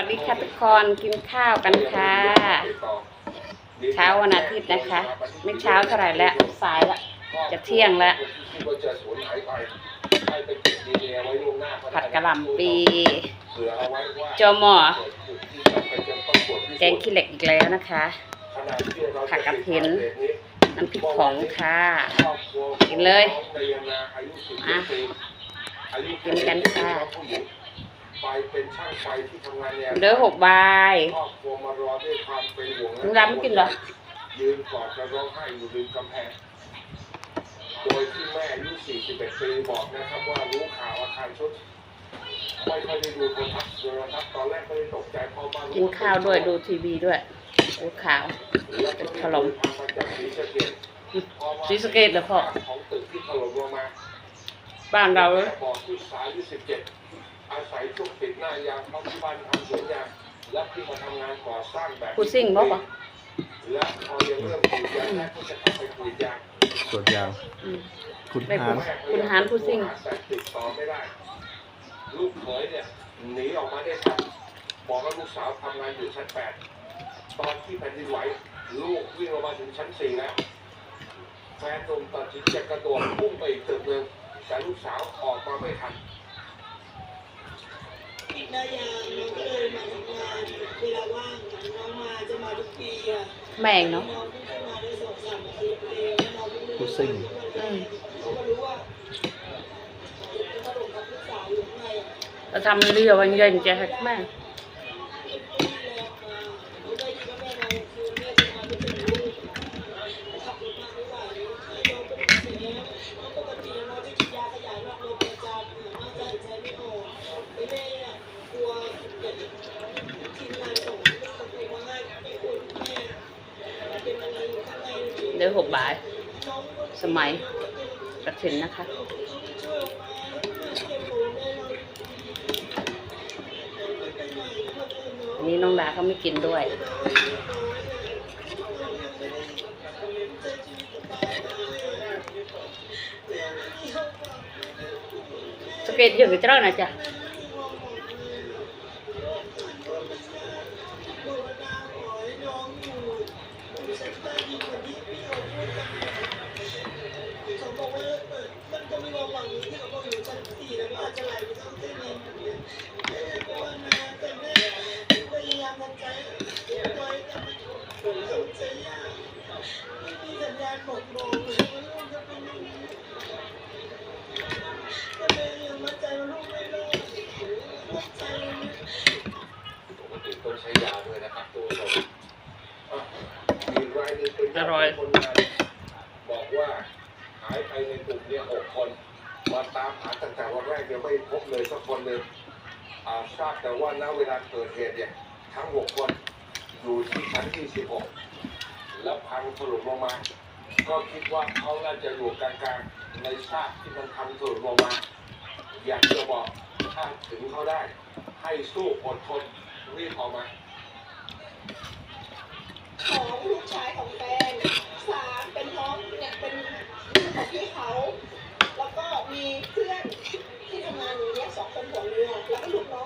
วัสดีค่ะทุกคนกินข้าวกันค่ะ เช้าวันอาทิตย์นะคะ ไม่เช้าเท่าไหร่แล้วสายแล้วจะเที่ยงแล้วผัดกะหล่ำปีจอมอแกงขี้เหล็กอีกแล้วนะคะ ผักกระเทียมน้ำพริกผงค่ะกินเลยอะกินกันค่ะ เด้อหกใบครอบครัวมารอด้วยความเป็นห่วงลุงดำไม่กินเหรอยืนกอดและร้องไห้อยู่ริมกำแพงโดยที่แม่อายุ41ปีบอกนะครับว่ารู้ข่าวอาคารชุดไม่ค่อยได้ดูโทรทัศน์โทรทัศน์ตอนแรกก็เลยตกใจพอมารู้กินข้าวด้วยดูทีวีด้วยดูข่าวแล้วก็ถล่มทางมาจากศรีสะเกษพอมาศรีสะเกษเหรอพ่อของตึกที่ถล่มลงมาบ้านเราบอกที่สายอายุ17 อาศัยช่วงปิดหน้ายางเข้าที่บ้านทำสวนยางและที่มาทำงานก่อสร้างแบบพูดซิ่งบ่ปะและพอยังเริ่มกรีดยางแรกก็จะเข้าไปกรีดยางสวนยางอืม คุณไม่หาพูรดคุณหารผู้ซิ่ง แต่ติดต่อไม่ได้ ลูกเขยเนี่ยหนีออกมาได้ทันบอกว่าลูกสาวทำงานอยู่ชั้นแปดตอนที่แผ่นดินไหวลูกวิ่งลงมาถึงชั้นสี่แล้วแฟนหนุ่มตัดสินใจกระโดดพุ่งไปอีกตึกหนึ่งแต่ลูกสาวออกมาไม่ทัน น้องเพิ่งรู้ผู้ซิ่งอืมเขาก็รู้ว่าจะมาลงกับลูกสาวอยู่ข้างในอะเราทำเรือวันเย็นจะหักแม่ ที่แรงมาเขาได้ยินว่าแม่มาคืนแม่จะมาไม่ถึงลูกขับรถมาไม่ไหวให้น้องเป็นเสียน้องปกติน้องจะกินยาขยายหลอดลมประจำน้องจะหายใจไม่ออกไอ้แม่เนี่ยกลัวเด็กทีมงานส่งส่งไปว่าให้ไม่ควรแม่เป็นอะไรอยู่ข้าง เดี๋ยหกบาท สมัยกระถินนะคะอันนี้น้องดาเขาไม่กินด้วย สเก็ตเยอะกี่เจ้านะจ๊ะ เขาบอกอยู่ชั้นสี่แล้วก็อาจะไหลไปทางเส้นนี้แม่ก็ว่านะแต่แม่พยายามทำใจไว้แต่มันทำใจยากไม่มีสัญญาณบอกบอกเลยว่าลูกจะเป็นองนี้แต่แม่ยังมั่นใจลูกไม่รอดมั่นใจนะปกติต้องใช้ยาด้วยนะครับตัวเราอะมีรายหนึ่งเป็นญาติคนงานบอกว่าหายไปในกลุ่มเนี่ยหกคน มาตามหาตั้งแต่วันแรกยังไม่พบเลยสักคนหนึ่งทราบแต่ว่าณเวลาเกิดเหตุเนี่ยทั้งหกคนอยู่ที่ชั้นที่สิบหกแล้วพังถล่มลงมา ก็คิดว่าเขาน่าจะอยู่กลางๆในซากที่มันพังถล่มลงมา อยากจะบอกถ้าถึงเขาได้ ให้สู้อดทนรีบออกมา ของลูกชายของแฟนสามเป็นน้องเนี่ยเป็นลูกของพี่เขา มีเพื่อนที่ทำงานอยู่เนี่ยสองคนหัวเรือแล้วก็ลูกน้องสอง